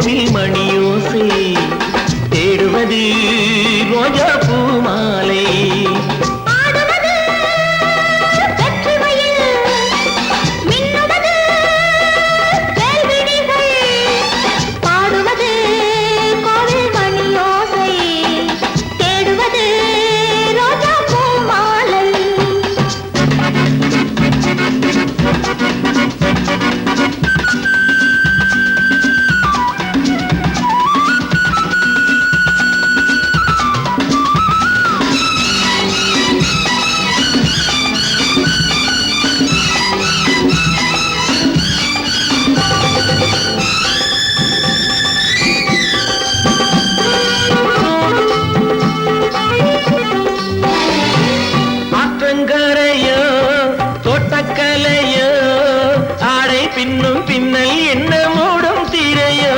மணி மணியோசை தேடுவது ரோஜா பின்னும் பின்னல் என்ன மூடும் திரையோ?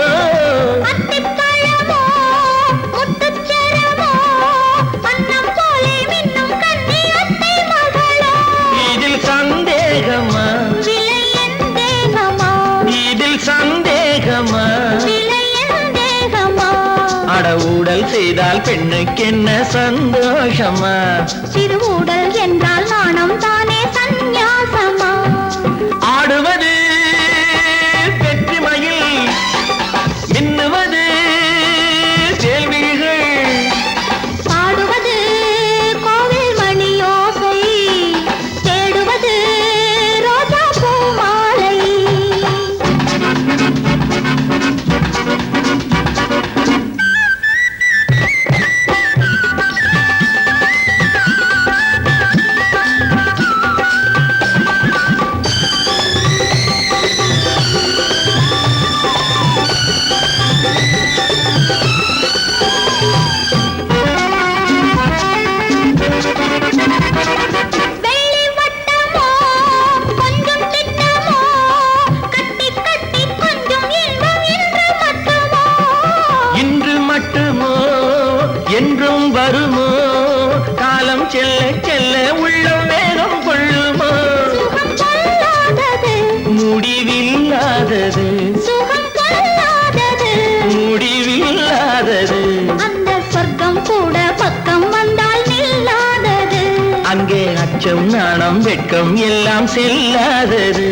இதில் சந்தேகமா? இதில் சந்தேகமா? அட ஊடல் செய்தால் பெண்ணுக்கென்ன சந்தோஷமா? சிறுவுடல் என்றால் செல்ல செல்ல உள்ளம் வேகம் கொள்ளுமோ? முடிவில்லாதது. முடிவில்லாதது. அந்த சொர்க்கம் கூட பக்கம் வந்தால் நில்லாதது. அங்கே அச்சம் நாணம் வெட்கம் எல்லாம் செல்லாதது.